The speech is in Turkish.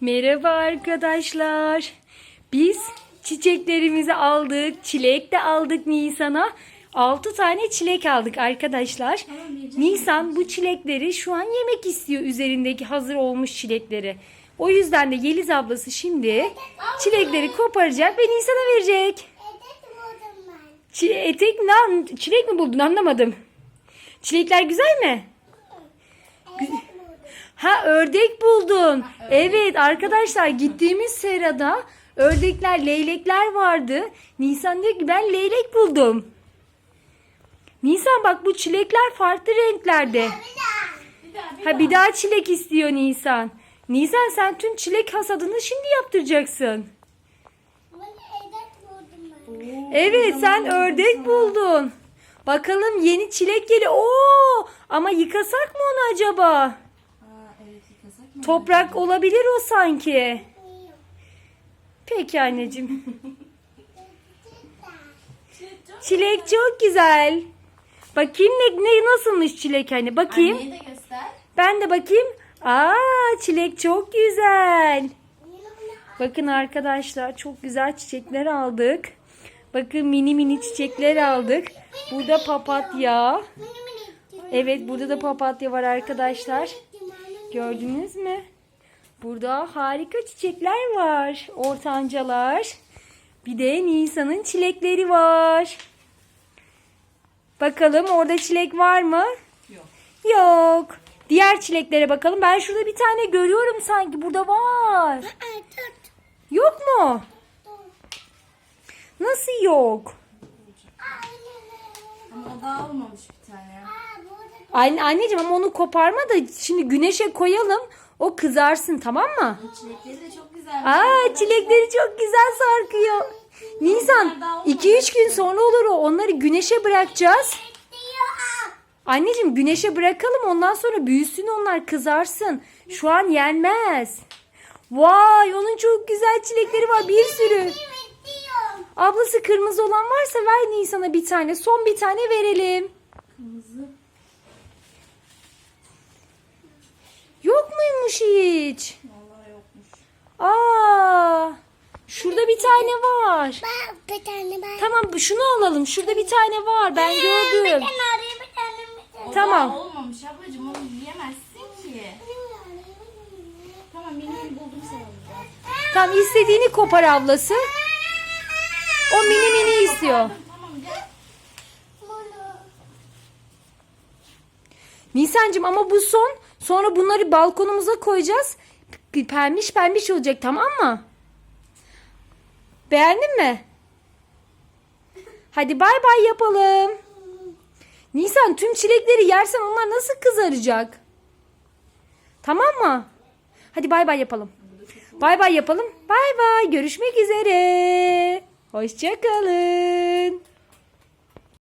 Merhaba arkadaşlar. Biz çiçeklerimizi aldık. Çilek de aldık Nisan'a. 6 tane çilek aldık arkadaşlar. Nisan bu çilekleri şu an yemek istiyor üzerindeki hazır olmuş çilekleri. O yüzden de Yeliz ablası şimdi çilekleri koparacak ve Nisan'a verecek. Çi- etek ne? Çilek mi buldun anlamadım. Çilekler güzel mi? Ha ördek buldun. Evet arkadaşlar gittiğimiz serada ördekler, leylekler vardı. Nisan diyor ki ben leylek buldum. Nisan bak bu çilekler farklı renklerde. Ha bir daha çilek istiyor Nisan. Nisan sen tüm çilek hasadını şimdi yaptıracaksın. Evet sen ördek buldun. Bakalım yeni çilek geliyor. Oo! Ama yıkasak mı onu acaba? Aa, evet yıkasak mı? Toprak olabilir o sanki. Peki anneciğim. Çilek çok güzel. Bakayım ne, ne nasılmış çilek hani bakayım. Anneye de göster. Ben de bakayım. Aa çilek çok güzel. Bakın arkadaşlar çok güzel çiçekler aldık. Bakın mini mini çiçekler aldık. Burada papatya. Evet burada da papatya var arkadaşlar. Gördünüz mü? Burada harika çiçekler var. Ortancalar. Bir de Nisan'ın çilekleri var. Bakalım orada çilek var mı? Yok. Yok. Diğer çileklere bakalım. Ben şurada bir tane görüyorum sanki. Burada var. Yok mu? Nasıl yok? Ama daha olmamış. Anne, anneciğim ama onu koparma da şimdi güneşe koyalım. O kızarsın tamam mı? Çilekleri de çok güzel. Aa çilekleri çok güzel sarkıyor. Nisan 2-3 gün sonra olur o. Onları güneşe bırakacağız. Anneciğim güneşe bırakalım ondan sonra büyüsün onlar kızarsın. Şu an yenmez. Vay onun çok güzel çilekleri var bir sürü. Ablası kırmızı olan varsa ver Nisan'a bir tane. Son bir tane verelim. Kırmızı. Yok muymuş hiç? Vallahi yokmuş. Aa, şurada bir tane var. Bir tane ben. Tamam şunu alalım. Şurada bir tane var. Ben gördüm. Bir tane arayayım, bir tane bir tane. Tamam. daha olmamış ablacığım onu yiyemezsin ki. Tamam mini mini buldum sana alacağım. Tam istediğini kopar ablası. O mini mini istiyor. Tamam gel. Nisancığım ama bu son. Sonra bunları balkonumuza koyacağız. Pembiş pembiş olacak tamam mı? Beğendin mi? Hadi bay bay yapalım. Nisan tüm çilekleri yersen onlar nasıl kızaracak? Tamam mı? Hadi bay bay yapalım. Bay bay yapalım. Bay bay. Görüşmek üzere. Hoşçakalın.